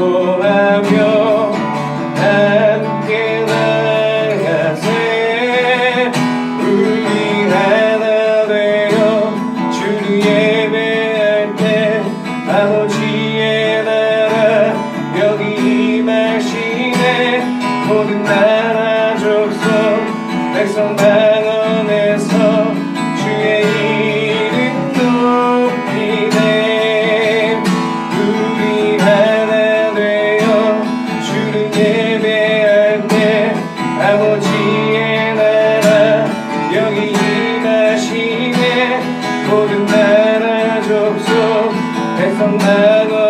go 족속 백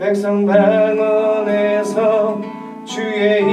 백성 방언에서 주의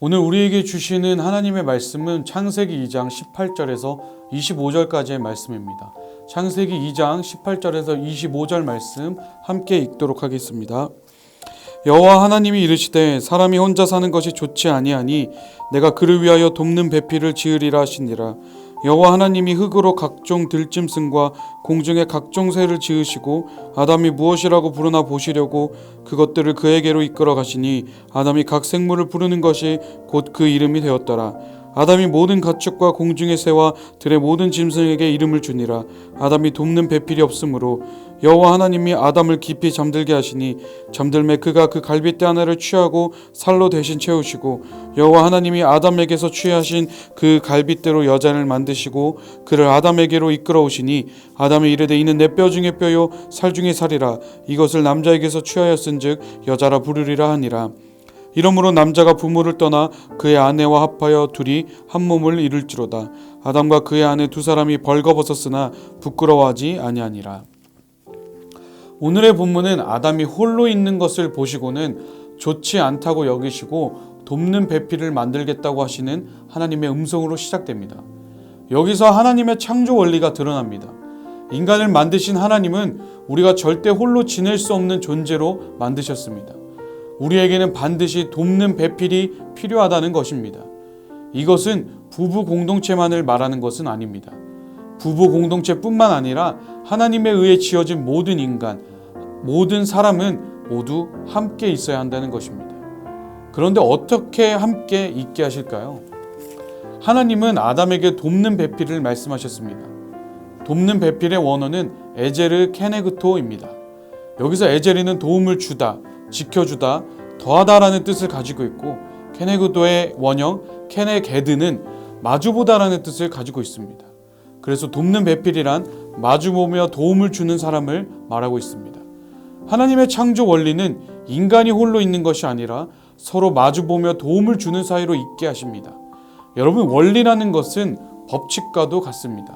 오늘 우리에게 주시는 하나님의 말씀은 창세기 2장 18절에서 25절까지의 말씀입니다. 창세기 2장 18절에서 25절 말씀 함께 읽도록 하겠습니다. 여호와 하나님이 이르시되 사람이 혼자 사는 것이 좋지 아니하니 내가 그를 위하여 돕는 배필을 지으리라 하시니라 여호와 하나님이 흙으로 각종 들짐승과 공중의 각종 새를 지으시고 아담이 무엇이라고 부르나 보시려고 그것들을 그에게로 이끌어 가시니 아담이 각 생물을 부르는 것이 곧 그 이름이 되었더라. 아담이 모든 가축과 공중의 새와 들의 모든 짐승에게 이름을 주니라. 아담이 돕는 배필이 없으므로 여호와 하나님이 아담을 깊이 잠들게 하시니 잠들매 그가 그 갈빗대 하나를 취하고 살로 대신 채우시고 여호와 하나님이 아담에게서 취하신 그 갈빗대로 여자를 만드시고 그를 아담에게로 이끌어 오시니 아담이 이르되 이는 내 뼈 중에 뼈요 살 중에 살이라 이것을 남자에게서 취하였은즉 여자라 부르리라 하니라 이러므로 남자가 부모를 떠나 그의 아내와 합하여 둘이 한 몸을 이룰지로다. 아담과 그의 아내 두 사람이 벌거벗었으나 부끄러워하지 아니하니라. 오늘의 본문은 아담이 홀로 있는 것을 보시고는 좋지 않다고 여기시고 돕는 배필을 만들겠다고 하시는 하나님의 음성으로 시작됩니다. 여기서 하나님의 창조 원리가 드러납니다. 인간을 만드신 하나님은 우리가 절대 홀로 지낼 수 없는 존재로 만드셨습니다. 우리에게는 반드시 돕는 배필이 필요하다는 것입니다. 이것은 부부 공동체만을 말하는 것은 아닙니다. 부부 공동체뿐만 아니라 하나님에 의해 지어진 모든 인간, 모든 사람은 모두 함께 있어야 한다는 것입니다. 그런데 어떻게 함께 있게 하실까요? 하나님은 아담에게 돕는 배필을 말씀하셨습니다. 돕는 배필의 원어는 에제르 케네그토입니다. 여기서 에제르는 도움을 주다, 지켜주다, 더하다라는 뜻을 가지고 있고 케네그도의 원형 케네게드는 마주보다라는 뜻을 가지고 있습니다. 그래서 돕는 배필이란 마주보며 도움을 주는 사람을 말하고 있습니다. 하나님의 창조 원리는 인간이 홀로 있는 것이 아니라 서로 마주보며 도움을 주는 사이로 있게 하십니다. 여러분 원리라는 것은 법칙과도 같습니다.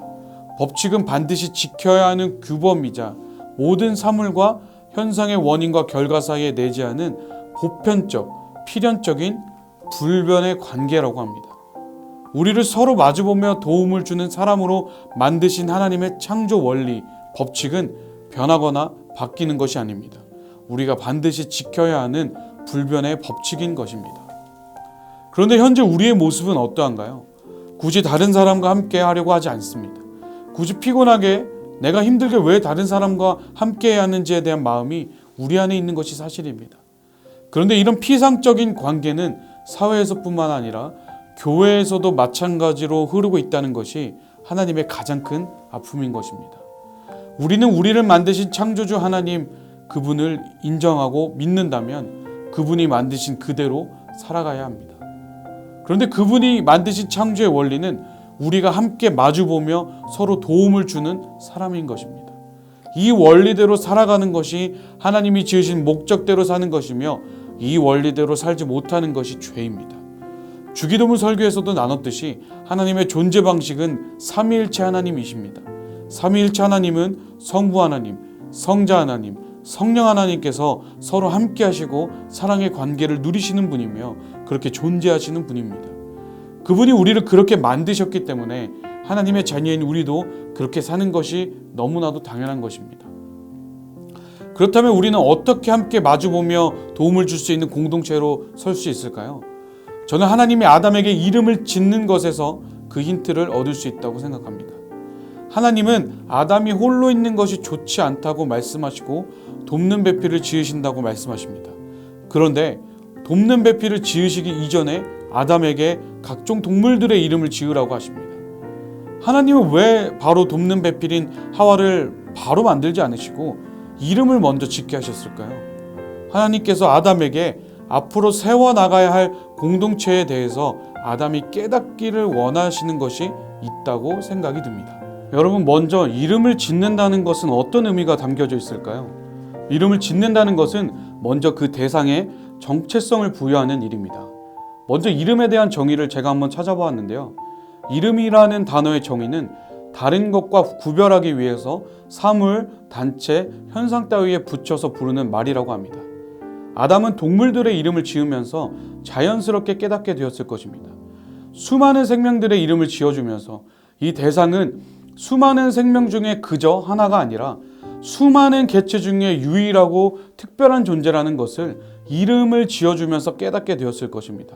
법칙은 반드시 지켜야 하는 규범이자 모든 사물과 현상의 원인과 결과 사이에 내재하는 보편적, 필연적인 불변의 관계라고 합니다. 우리를 서로 마주보며 도움을 주는 사람으로 만드신 하나님의 창조 원리, 법칙은 변하거나 바뀌는 것이 아닙니다. 우리가 반드시 지켜야 하는 불변의 법칙인 것입니다. 그런데 현재 우리의 모습은 어떠한가요? 굳이 다른 사람과 함께 하려고 하지 않습니다. 굳이 피곤하게 내가 힘들게 왜 다른 사람과 함께 해야 하는지에 대한 마음이 우리 안에 있는 것이 사실입니다. 그런데 이런 피상적인 관계는 사회에서뿐만 아니라 교회에서도 마찬가지로 흐르고 있다는 것이 하나님의 가장 큰 아픔인 것입니다. 우리는 우리를 만드신 창조주 하나님 그분을 인정하고 믿는다면 그분이 만드신 그대로 살아가야 합니다. 그런데 그분이 만드신 창조의 원리는 우리가 함께 마주보며 서로 도움을 주는 사람인 것입니다. 이 원리대로 살아가는 것이 하나님이 지으신 목적대로 사는 것이며 이 원리대로 살지 못하는 것이 죄입니다. 주기도문 설교에서도 나눴듯이 하나님의 존재 방식은 삼위일체 하나님이십니다. 삼위일체 하나님은 성부 하나님, 성자 하나님, 성령 하나님께서 서로 함께 하시고 사랑의 관계를 누리시는 분이며 그렇게 존재하시는 분입니다. 그분이 우리를 그렇게 만드셨기 때문에 하나님의 자녀인 우리도 그렇게 사는 것이 너무나도 당연한 것입니다. 그렇다면 우리는 어떻게 함께 마주보며 도움을 줄 수 있는 공동체로 설 수 있을까요? 저는 하나님이 아담에게 이름을 짓는 것에서 그 힌트를 얻을 수 있다고 생각합니다. 하나님은 아담이 홀로 있는 것이 좋지 않다고 말씀하시고 돕는 배필을 지으신다고 말씀하십니다. 그런데 돕는 배필을 지으시기 이전에 아담에게 각종 동물들의 이름을 지으라고 하십니다. 하나님은 왜 바로 돕는 배필인 하와를 바로 만들지 않으시고 이름을 먼저 짓게 하셨을까요? 하나님께서 아담에게 앞으로 세워 나가야 할 공동체에 대해서 아담이 깨닫기를 원하시는 것이 있다고 생각이 듭니다. 여러분 먼저 이름을 짓는다는 것은 어떤 의미가 담겨져 있을까요? 이름을 짓는다는 것은 먼저 그 대상에 정체성을 부여하는 일입니다. 먼저 이름에 대한 정의를 제가 한번 찾아보았는데요. 이름이라는 단어의 정의는 다른 것과 구별하기 위해서 사물, 단체, 현상 따위에 붙여서 부르는 말이라고 합니다. 아담은 동물들의 이름을 지으면서 자연스럽게 깨닫게 되었을 것입니다. 수많은 생명들의 이름을 지어주면서 이 대상은 수많은 생명 중에 그저 하나가 아니라 수많은 개체 중에 유일하고 특별한 존재라는 것을 이름을 지어주면서 깨닫게 되었을 것입니다.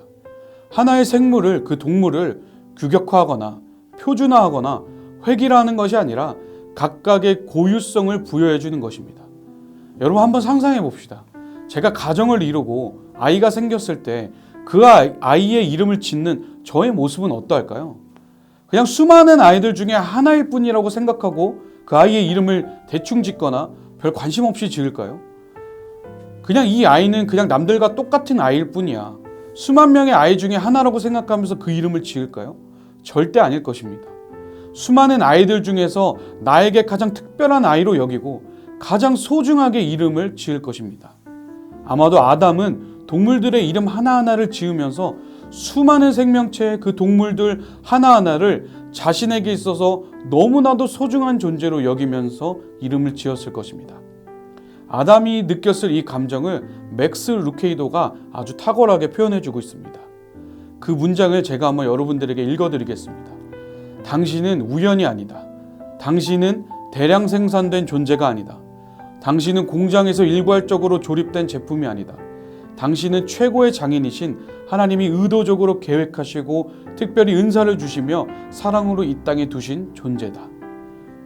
하나의 생물을 그 동물을 규격화하거나 표준화하거나 획일화하는 것이 아니라 각각의 고유성을 부여해 주는 것입니다. 여러분 한번 상상해 봅시다. 제가 가정을 이루고 아이가 생겼을 때 그 아이의 이름을 짓는 저의 모습은 어떠할까요? 그냥 수많은 아이들 중에 하나일 뿐이라고 생각하고 그 아이의 이름을 대충 짓거나 별 관심 없이 지을까요? 그냥 이 아이는 그냥 남들과 똑같은 아이일 뿐이야. 수만 명의 아이 중에 하나라고 생각하면서 그 이름을 지을까요? 절대 아닐 것입니다. 수많은 아이들 중에서 나에게 가장 특별한 아이로 여기고 가장 소중하게 이름을 지을 것입니다. 아마도 아담은 동물들의 이름 하나하나를 지으면서 수많은 생명체의 그 동물들 하나하나를 자신에게 있어서 너무나도 소중한 존재로 여기면서 이름을 지었을 것입니다. 아담이 느꼈을 이 감정을 맥스 루케이도가 아주 탁월하게 표현해주고 있습니다. 그 문장을 제가 한번 여러분들에게 읽어드리겠습니다. 당신은 우연이 아니다. 당신은 대량 생산된 존재가 아니다. 당신은 공장에서 일괄적으로 조립된 제품이 아니다. 당신은 최고의 장인이신 하나님이 의도적으로 계획하시고 특별히 은사를 주시며 사랑으로 이 땅에 두신 존재다.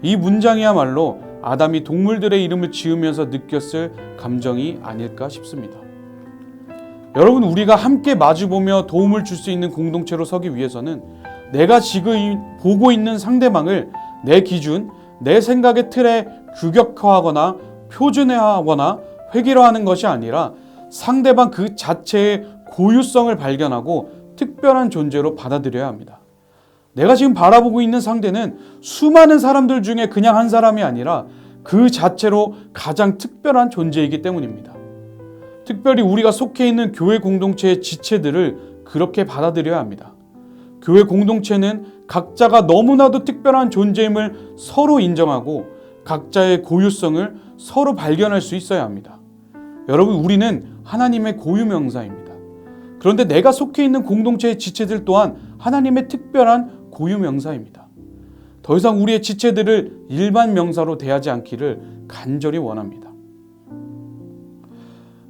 이 문장이야말로 아담이 동물들의 이름을 지으면서 느꼈을 감정이 아닐까 싶습니다. 여러분, 우리가 함께 마주보며 도움을 줄 수 있는 공동체로 서기 위해서는 내가 지금 보고 있는 상대방을 내 기준, 내 생각의 틀에 규격화하거나 표준화하거나 획일화하는 것이 아니라 상대방 그 자체의 고유성을 발견하고 특별한 존재로 받아들여야 합니다. 내가 지금 바라보고 있는 상대는 수많은 사람들 중에 그냥 한 사람이 아니라 그 자체로 가장 특별한 존재이기 때문입니다. 특별히 우리가 속해 있는 교회 공동체의 지체들을 그렇게 받아들여야 합니다. 교회 공동체는 각자가 너무나도 특별한 존재임을 서로 인정하고 각자의 고유성을 서로 발견할 수 있어야 합니다. 여러분, 우리는 하나님의 고유 명사입니다. 그런데 내가 속해 있는 공동체의 지체들 또한 하나님의 특별한 고유 명사입니다. 더 이상 우리의 지체들을 일반 명사로 대하지 않기를 간절히 원합니다.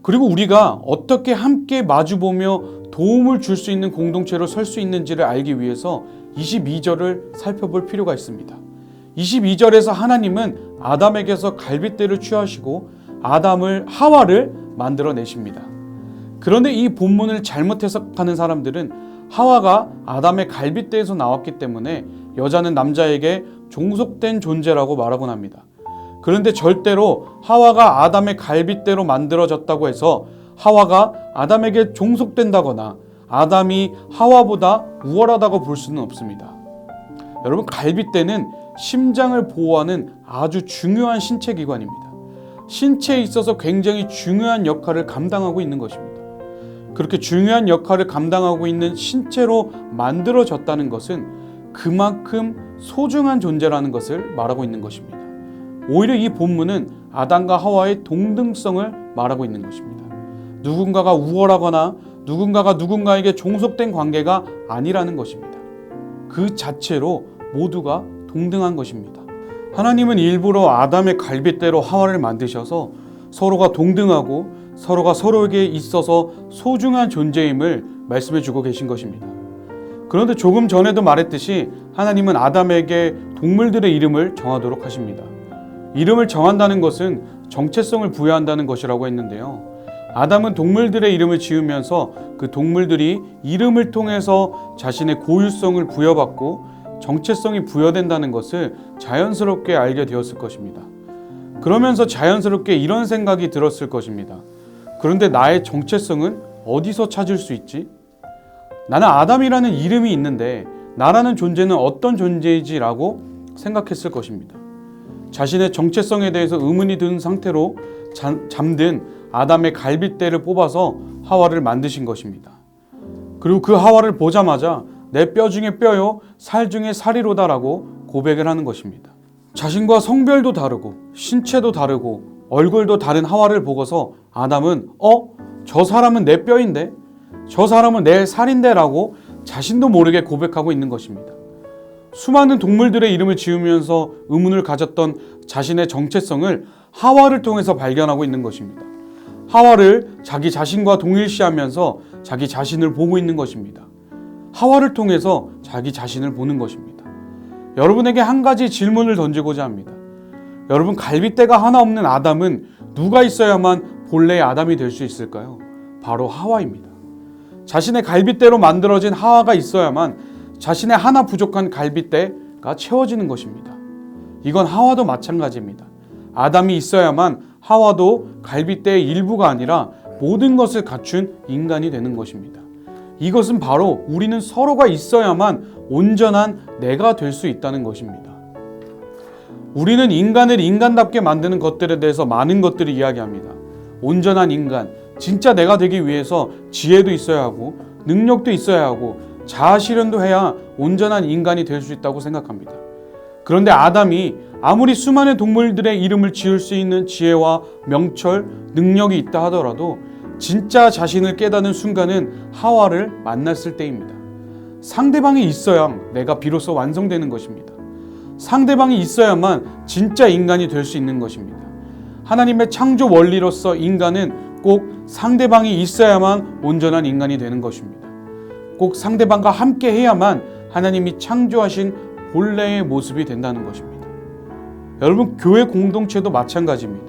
그리고 우리가 어떻게 함께 마주보며 도움을 줄 수 있는 공동체로 설 수 있는지를 알기 위해서 22절을 살펴볼 필요가 있습니다. 22절에서 하나님은 아담에게서 갈빗대를 취하시고 아담을 하와를 만들어 내십니다. 그런데 이 본문을 잘못 해석하는 사람들은 하와가 아담의 갈빗대에서 나왔기 때문에 여자는 남자에게 종속된 존재라고 말하곤 합니다. 그런데 절대로 하와가 아담의 갈빗대로 만들어졌다고 해서 하와가 아담에게 종속된다거나 아담이 하와보다 우월하다고 볼 수는 없습니다. 여러분 갈빗대는 심장을 보호하는 아주 중요한 신체 기관입니다. 신체에 있어서 굉장히 중요한 역할을 감당하고 있는 것입니다. 그렇게 중요한 역할을 감당하고 있는 신체로 만들어졌다는 것은 그만큼 소중한 존재라는 것을 말하고 있는 것입니다. 오히려 이 본문은 아담과 하와의 동등성을 말하고 있는 것입니다. 누군가가 우월하거나 누군가가 누군가에게 종속된 관계가 아니라는 것입니다. 그 자체로 모두가 동등한 것입니다. 하나님은 일부러 아담의 갈빗대로 하와를 만드셔서 서로가 동등하고 서로가 서로에게 있어서 소중한 존재임을 말씀해 주고 계신 것입니다. 그런데 조금 전에도 말했듯이 하나님은 아담에게 동물들의 이름을 정하도록 하십니다. 이름을 정한다는 것은 정체성을 부여한다는 것이라고 했는데요. 아담은 동물들의 이름을 지으면서 그 동물들이 이름을 통해서 자신의 고유성을 부여받고 정체성이 부여된다는 것을 자연스럽게 알게 되었을 것입니다. 그러면서 자연스럽게 이런 생각이 들었을 것입니다. 그런데 나의 정체성은 어디서 찾을 수 있지? 나는 아담이라는 이름이 있는데 나라는 존재는 어떤 존재이지라고 생각했을 것입니다. 자신의 정체성에 대해서 의문이 든 상태로 잠, 잠든 아담의 갈빗대를 뽑아서 하와를 만드신 것입니다. 그리고 그 하와를 보자마자 내 뼈 중에 뼈요, 살 중에 살이로다라고 고백을 하는 것입니다. 자신과 성별도 다르고 신체도 다르고 얼굴도 다른 하와를 보고서 아담은 어? 저 사람은 내 뼈인데? 저 사람은 내 살인데 라고 자신도 모르게 고백하고 있는 것입니다. 수많은 동물들의 이름을 지으면서 의문을 가졌던 자신의 정체성을 하와를 통해서 발견하고 있는 것입니다. 하와를 자기 자신과 동일시하면서 자기 자신을 보고 있는 것입니다. 하와를 통해서 자기 자신을 보는 것입니다. 여러분에게 한 가지 질문을 던지고자 합니다. 여러분 갈빗대가 하나 없는 아담은 누가 있어야만 본래의 아담이 될 수 있을까요? 바로 하와입니다. 자신의 갈빗대로 만들어진 하와가 있어야만 자신의 하나 부족한 갈빗대가 채워지는 것입니다. 이건 하와도 마찬가지입니다. 아담이 있어야만 하와도 갈빗대의 일부가 아니라 모든 것을 갖춘 인간이 되는 것입니다. 이것은 바로 우리는 서로가 있어야만 온전한 내가 될 수 있다는 것입니다. 우리는 인간을 인간답게 만드는 것들에 대해서 많은 것들을 이야기합니다. 온전한 인간, 진짜 내가 되기 위해서 지혜도 있어야 하고 능력도 있어야 하고 자아 실현도 해야 온전한 인간이 될 수 있다고 생각합니다. 그런데 아담이 아무리 수많은 동물들의 이름을 지을 수 있는 지혜와 명철, 능력이 있다 하더라도 진짜 자신을 깨닫는 순간은 하와를 만났을 때입니다. 상대방이 있어야 내가 비로소 완성되는 것입니다. 상대방이 있어야만 진짜 인간이 될 수 있는 것입니다. 하나님의 창조 원리로서 인간은 꼭 상대방이 있어야만 온전한 인간이 되는 것입니다. 꼭 상대방과 함께 해야만 하나님이 창조하신 본래의 모습이 된다는 것입니다. 여러분, 교회 공동체도 마찬가지입니다.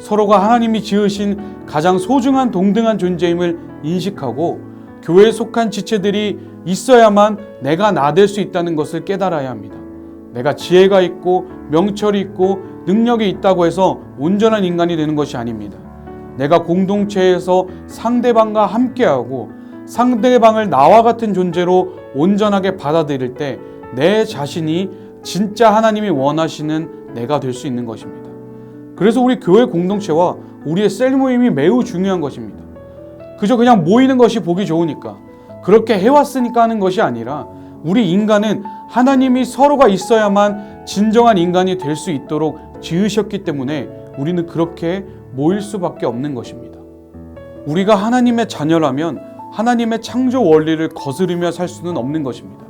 서로가 하나님이 지으신 가장 소중한 동등한 존재임을 인식하고 교회에 속한 지체들이 있어야만 내가 나 될 수 있다는 것을 깨달아야 합니다. 내가 지혜가 있고 명철이 있고 능력이 있다고 해서 온전한 인간이 되는 것이 아닙니다. 내가 공동체에서 상대방과 함께하고 상대방을 나와 같은 존재로 온전하게 받아들일 때 내 자신이 진짜 하나님이 원하시는 내가 될 수 있는 것입니다. 그래서 우리 교회 공동체와 우리의 셀 모임이 매우 중요한 것입니다. 그저 그냥 모이는 것이 보기 좋으니까 그렇게 해왔으니까 하는 것이 아니라 우리 인간은 하나님이 서로가 있어야만 진정한 인간이 될 수 있도록 지으셨기 때문에 우리는 그렇게 모일 수밖에 없는 것입니다. 우리가 하나님의 자녀라면 하나님의 창조 원리를 거스르며 살 수는 없는 것입니다.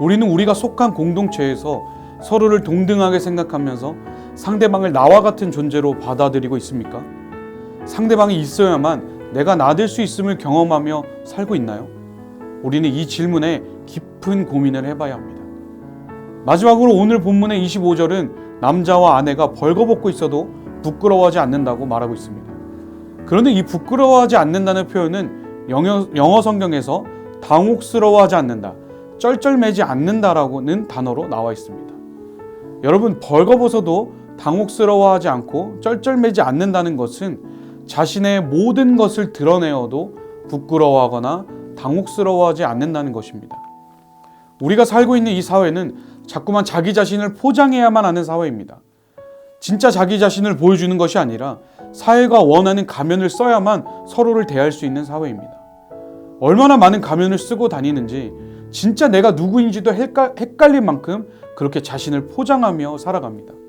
우리는 우리가 속한 공동체에서 서로를 동등하게 생각하면서 상대방을 나와 같은 존재로 받아들이고 있습니까? 상대방이 있어야만 내가 나될 수 있음을 경험하며 살고 있나요? 우리는 이 질문에 깊은 고민을 해봐야 합니다. 마지막으로 오늘 본문의 25절은 남자와 아내가 벌거벗고 있어도 부끄러워하지 않는다고 말하고 있습니다. 그런데 이 부끄러워하지 않는다는 표현은 영어, 영어 성경에서 당혹스러워하지 않는다, 쩔쩔매지 않는다라고는 단어로 나와 있습니다. 여러분 벌거벗어도 당혹스러워하지 않고 쩔쩔매지 않는다는 것은 자신의 모든 것을 드러내어도 부끄러워하거나 당혹스러워하지 않는다는 것입니다. 우리가 살고 있는 이 사회는 자꾸만 자기 자신을 포장해야만 하는 사회입니다. 진짜 자기 자신을 보여주는 것이 아니라 사회가 원하는 가면을 써야만 서로를 대할 수 있는 사회입니다. 얼마나 많은 가면을 쓰고 다니는지 진짜 내가 누구인지도 헷갈릴 만큼 그렇게 자신을 포장하며 살아갑니다.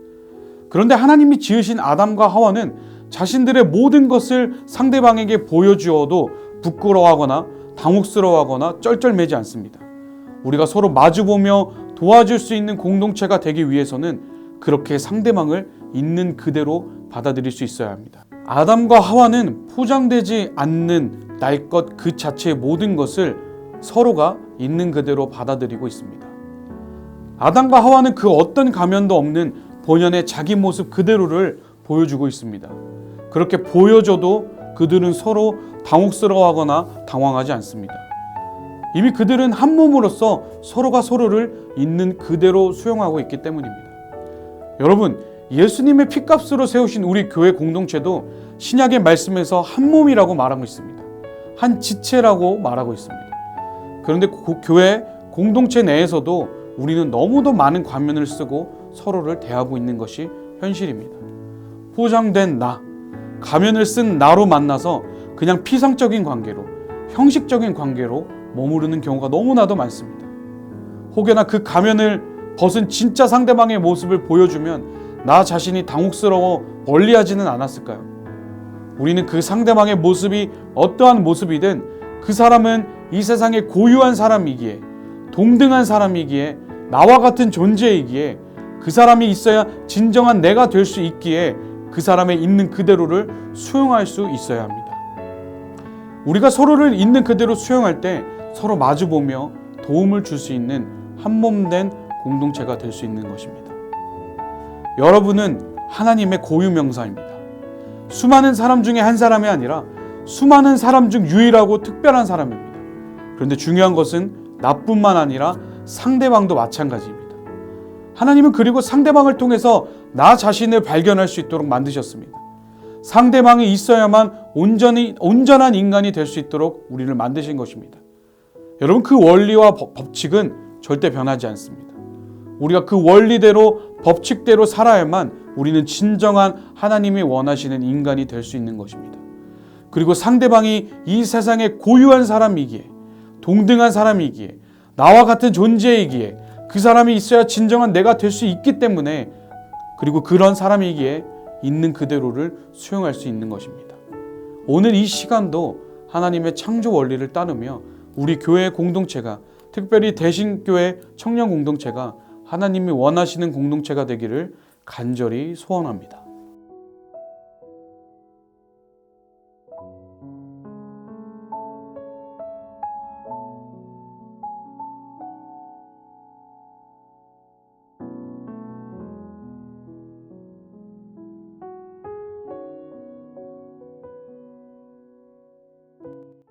그런데 하나님이 지으신 아담과 하와는 자신들의 모든 것을 상대방에게 보여주어도 부끄러워하거나 당혹스러워하거나 쩔쩔매지 않습니다. 우리가 서로 마주보며 도와줄 수 있는 공동체가 되기 위해서는 그렇게 상대방을 있는 그대로 받아들일 수 있어야 합니다. 아담과 하와는 포장되지 않는 날 것 그 자체의 모든 것을 서로가 있는 그대로 받아들이고 있습니다. 아담과 하와는 그 어떤 가면도 없는 본연의 자기 모습 그대로를 보여주고 있습니다. 그렇게 보여줘도 그들은 서로 당혹스러워하거나 당황하지 않습니다. 이미 그들은 한 몸으로서 서로가 서로를 있는 그대로 수용하고 있기 때문입니다. 여러분, 예수님의 피값으로 세우신 우리 교회 공동체도 신약의 말씀에서 한 몸이라고 말하고 있습니다. 한 지체라고 말하고 있습니다. 그런데 고, 교회 공동체 내에서도 우리는 너무도 많은 관면을 쓰고 서로를 대하고 있는 것이 현실입니다. 포장된 나, 가면을 쓴 나로 만나서 그냥 피상적인 관계로, 형식적인 관계로 머무르는 경우가 너무나도 많습니다. 혹여나 그 가면을 벗은 진짜 상대방의 모습을 보여주면 나 자신이 당혹스러워 멀리하지는 않았을까요? 우리는 그 상대방의 모습이 어떠한 모습이든 그 사람은 이 세상에 고유한 사람이기에 동등한 사람이기에 나와 같은 존재이기에 그 사람이 있어야 진정한 내가 될 수 있기에 그 사람의 있는 그대로를 수용할 수 있어야 합니다. 우리가 서로를 있는 그대로 수용할 때 서로 마주보며 도움을 줄 수 있는 한몸된 공동체가 될 수 있는 것입니다. 여러분은 하나님의 고유명사입니다. 수많은 사람 중에 한 사람이 아니라 수많은 사람 중 유일하고 특별한 사람입니다. 그런데 중요한 것은 나뿐만 아니라 상대방도 마찬가지입니다. 하나님은 그리고 상대방을 통해서 나 자신을 발견할 수 있도록 만드셨습니다. 상대방이 있어야만 온전히 온전한 인간이 될 수 있도록 우리를 만드신 것입니다. 여러분 그 원리와 법- 법칙은 절대 변하지 않습니다. 우리가 그 원리대로 법칙대로 살아야만 우리는 진정한 하나님이 원하시는 인간이 될 수 있는 것입니다. 그리고 상대방이 이 세상에 고유한 사람이기에 동등한 사람이기에 나와 같은 존재이기에 그 사람이 있어야 진정한 내가 될 수 있기 때문에 그리고 그런 사람이기에 있는 그대로를 수용할 수 있는 것입니다. 오늘 이 시간도 하나님의 창조 원리를 따르며 우리 교회 공동체가 특별히 대신교회 청년 공동체가 하나님이 원하시는 공동체가 되기를 간절히 소원합니다.